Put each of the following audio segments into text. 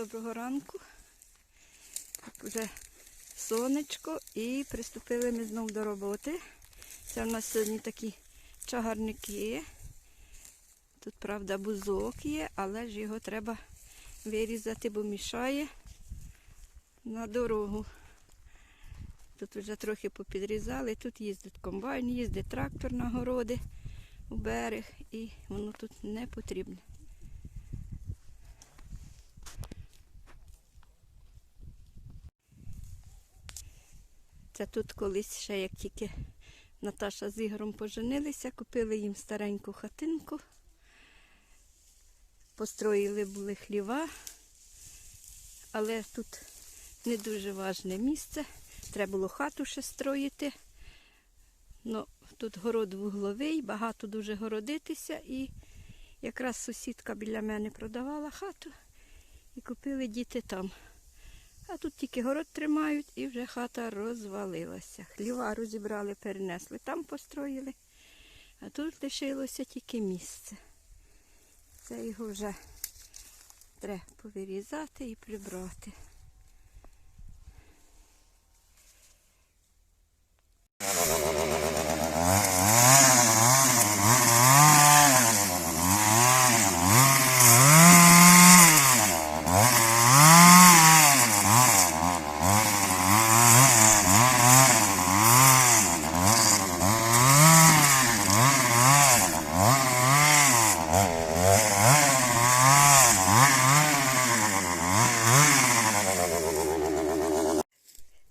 доброго ранку. Так, вже сонечко і приступили ми знову до роботи. Це у нас сьогодні такі чагарники. Тут, правда, бузок є, але ж його треба вирізати, бо мішає на дорогу. Тут вже трохи попідрізали, тут їздить комбайн, їздить трактор на городи у берег і воно тут не потрібне. Це тут колись ще як тільки Наташа з Ігорем поженилися, купили їм стареньку хатинку, построїли були хліва, але тут не дуже важне місце. Треба було хату ще строїти. Ну, тут город вугловий, багато дуже городитися. І якраз сусідка біля мене продавала хату і купили діти там. А тут тільки город тримають і вже хата розвалилася. Хліва розібрали, перенесли, там построїли. А тут лишилося тільки місце. Це його вже треба повирізати і прибрати.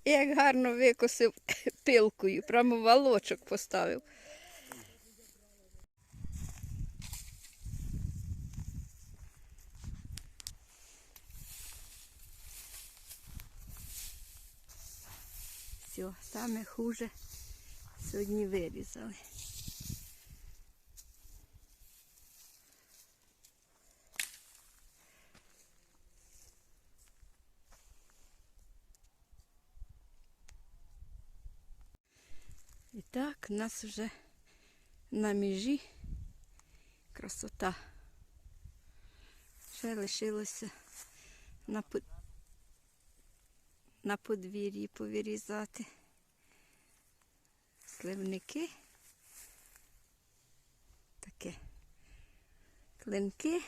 Як гарно викосив пилкою, прямо валочок поставив. Все, саме хуже сьогодні вирізали. Так, у нас вже на межі красота. Ще лишилося на, по- на подвір'ї повирізати сливники. Таке клинки.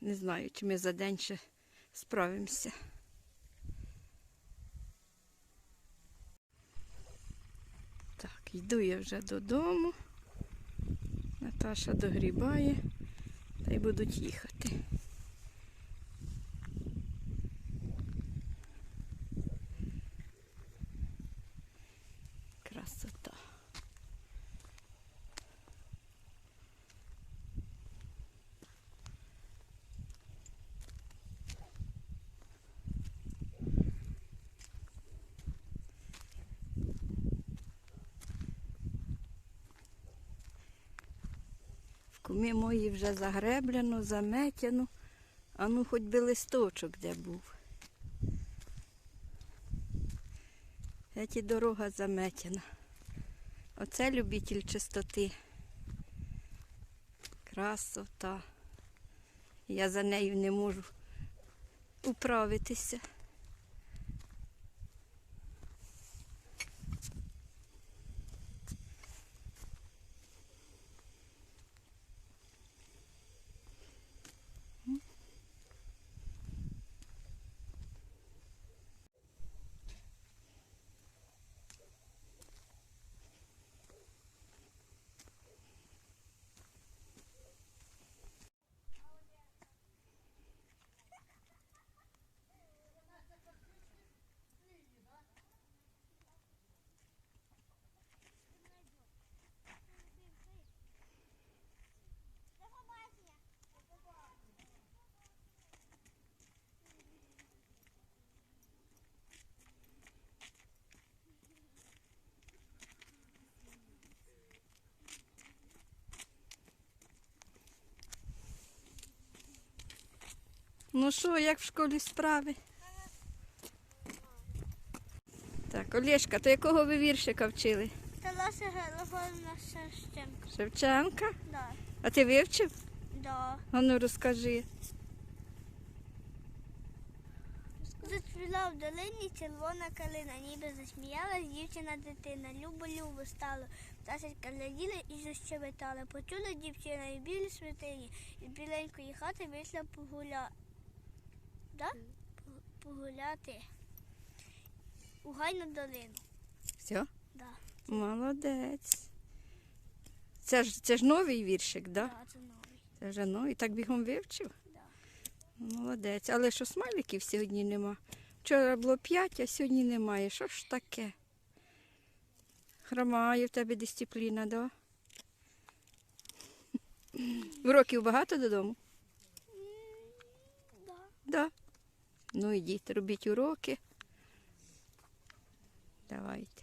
Не знаю, чи ми за день ще справимося. Йду я вже додому. Наташа догрібає та й будуть їхати. Красота. В кумі мої вже загреблено, заметяно, а ну хоч би листочок де був. Еті дорога заметена. Оце любитель чистоти. Красота. Я за нею не можу управитися. Ну що, як в школі справи? Так, Олєшка, то якого ви віршика вчили? Талася Геловна Шевченко. Шевченка? Да. А ти вивчив? Да. А ну розкажи. зацвіла в долині червона калина, ніби засміялась дівчина дитина. Любо любо стало. Пташечка гляділа і защебетала. Почула дівчина і білі святині. Із біленької хати вийшла погуля... да? Погуляти у гайну долину. Все? Да. Молодець. Це ж, це ж новий віршик, да? Да, це новий. Це вже новий. Так бігом вивчив? Да. Молодець. Але що смайликів сьогодні нема? Вчора було п'ять, а сьогодні немає. Що ж таке? Хромає в тебе дисципліна, да? Уроків багато додому? Да. Да. Ну ідіть, робіть уроки. Давайте.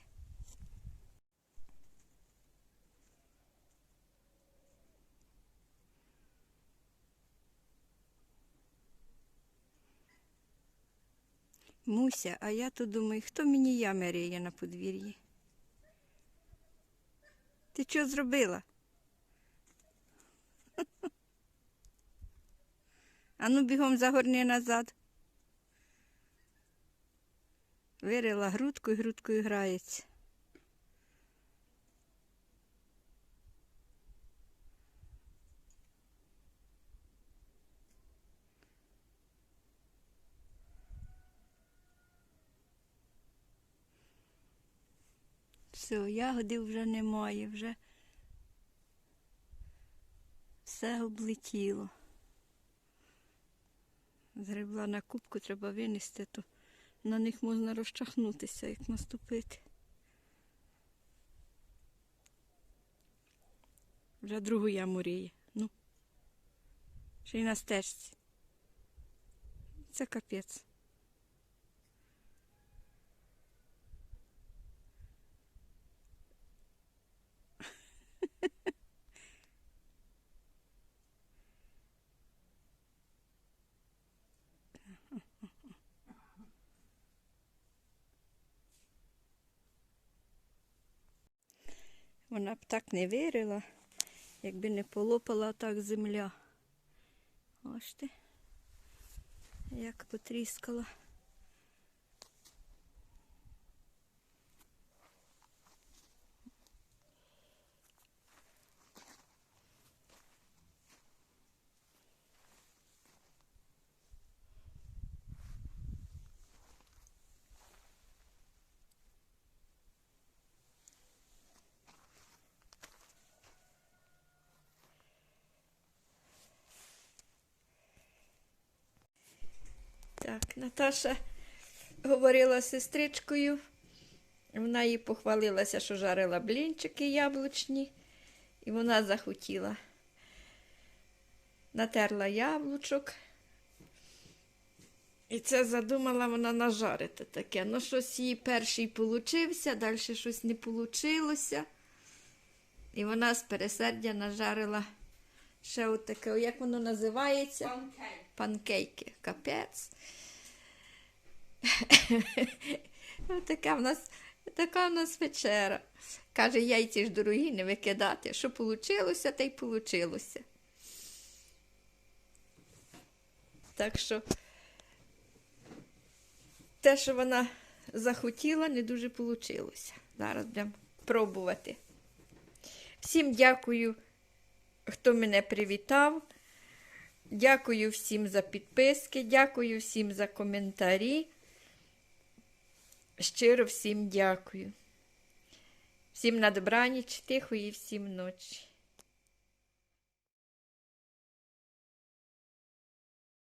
Муся, а я тут думаю, хто мені ями риє на подвір'ї? Ти що зробила? Ану бігом загорни назад. Вирила грудку і грудкою грається. Все, ягоди вже немає, вже все облетіло. Згребла на кубку, треба винести, то на них можна розчахнутися, як наступити. Вже другу яму ріє. Ну. Ще й на стежці. Це капець. Вона б так не вирила, якби не полопала так земля. Ось ти, як потріскала. Так, Наташа говорила з сестричкою. Вона їй похвалилася, що жарила блінчики яблучні, і вона захотіла. Натерла яблучок. І це задумала вона нажарити таке. Ну, щось їй перший получився, далі щось не получилося. І вона з пересердя нажарила ще отаке, як воно називається? Панкейки. Капець. така, в нас, така в нас вечера. Каже, яйці ж дорогі не викидати. Що получилося, те й получилося. Так що те, що вона захотіла, не дуже вийшло. Зараз будемо пробувати. Всім дякую, хто мене привітав. Дякую всім за підписки, дякую всім за коментарі. Щиро всім дякую. Всім на добраніч, тихої всім ночі.